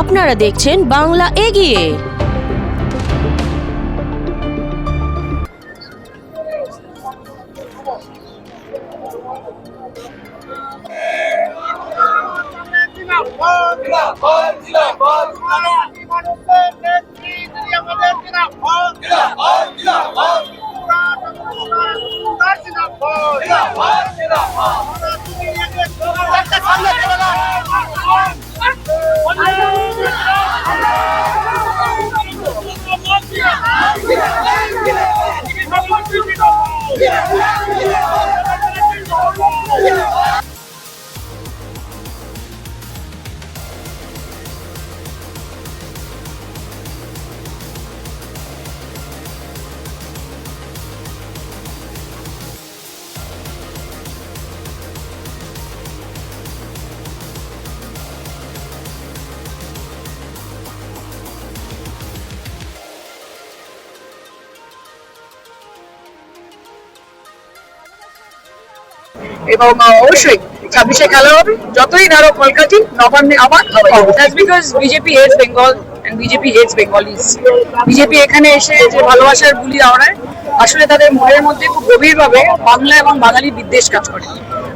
আপনারা দেখছেন বাংলা এগিয়ে। এবং অবশ্যই ছাব্বিশে খেলা হবে যতই ধরো কলকাতি নবান্নে আবার because BJP hates Bengal BJP Bengalis BJP এখানে এসে যে ভালোবাসার বুলি আওড়ায় আসলে তাদের মনের মধ্যে খুব গভীরভাবে বাংলা এবং বাঙালি বিদ্বেষ কাজ করে।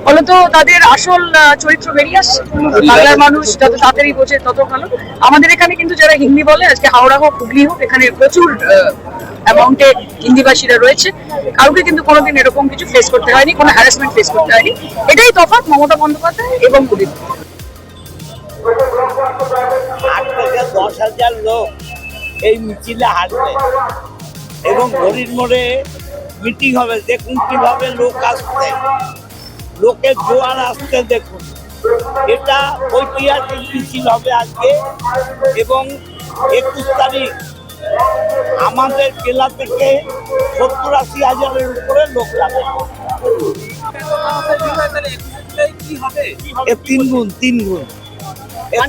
ফলত তাদের আসল চরিত্র বেরিয়ে আসছে। বাংলার মানুষ যত তাড়াতাড়ি বোঝে তত ভালো। আমাদের এখানে কিন্তু যারা হিন্দি বলে, আজকে হাওড়া হোক, হুগলি হোক, এখানে প্রচুর অ্যামাউন্টে হিন্দিভাষীরা রয়েছে, কাউকে কিন্তু কোনোদিন এরকম কিছু ফেস করতে হয়নি, কোনো হ্যারাসমেন্ট ফেস করতে হয়নি। এটাই তফাৎ মমতা বন্দ্যোপাধ্যায় এবং মোদীর আট দশ হাজার লোক এই মিছিলে হাঁটবে এবং ঘড়ির মোড়ে মিটিং হবে। দেখুন কীভাবে লোক আসছে। লোকের জোয়ার আসতে দেখুন। এটা ঐতিহাসিক মিছিল হবে আজকে এবং একুশ তারিখ আমাদের জেলা থেকে সত্তর আশি হাজারের উপরে লোক যাবে। তিন গুণ তিন গুণ।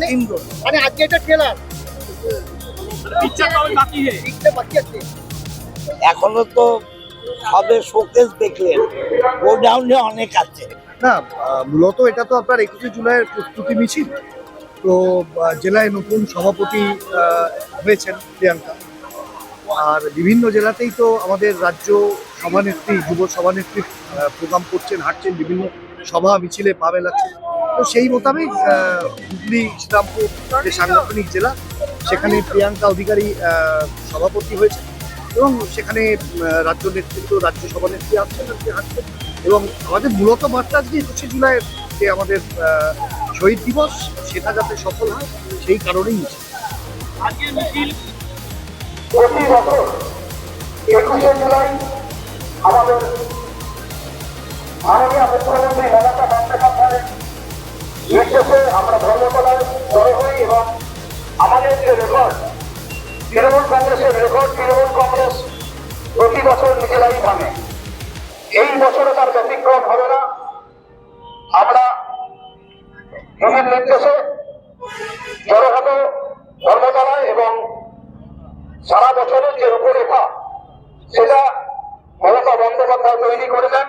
তিন গুণ। মানে আজকে এটা ট্রেলার এখনও তো সবে শোকেস দেখলেন। গোডাউনে অনেক আছে। না মূলত এটা তো আপনার একুশে জুলাইয়ের প্রস্তুতি মিছিল। তো জেলায় নতুন সভাপতি হয়েছেন প্রিয়াঙ্কা। আর বিভিন্ন জেলাতেই তো আমাদের রাজ্য সভানেত্রী, যুব সভানেত্রী প্রোগ্রাম করছেন, হাঁটছেন, বিভিন্ন সভা মিছিলে পা মেলাচ্ছেন। তো সেই মোতাবেক হুগলি, শ্রীরামপুর, যে সাংগঠনিক জেলা, সেখানে প্রিয়াঙ্কা অধিকারী সভাপতি হয়েছে এবং সেখানে রাজ্য নেতৃত্ব, রাজ্য সভানেত্রী আসছেন হাঁটছেন এবং আমাদের মূলত বার্তা আজকে একুশে জুলাই যে আমাদের শহীদ দিবস, সেটা যাতে সফল হয়, সেই কারণেই মিছিল। প্রতি বছর একুশে জুলাই আমাদের মাননীয় মুখ্যমন্ত্রী মমতা আমরা ধর্মতলায় হই এবং আমাদের যে রেকর্ড তৃণমূল কংগ্রেসের রেকর্ড তৃণমূল কংগ্রেস প্রতি বছর নিজেরাই ভাঙে এই বছরে তার ব্যতিক্রম হবে না আমরা নিজের নির্দেশে হব ধর্মতলায় এবং সারা বছরের যে রূপরেখা, সেটা মমতা বন্দ্যোপাধ্যায় তৈরি করেছেন।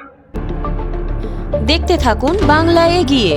দেখতে থাকুন বাংলা এগিয়ে।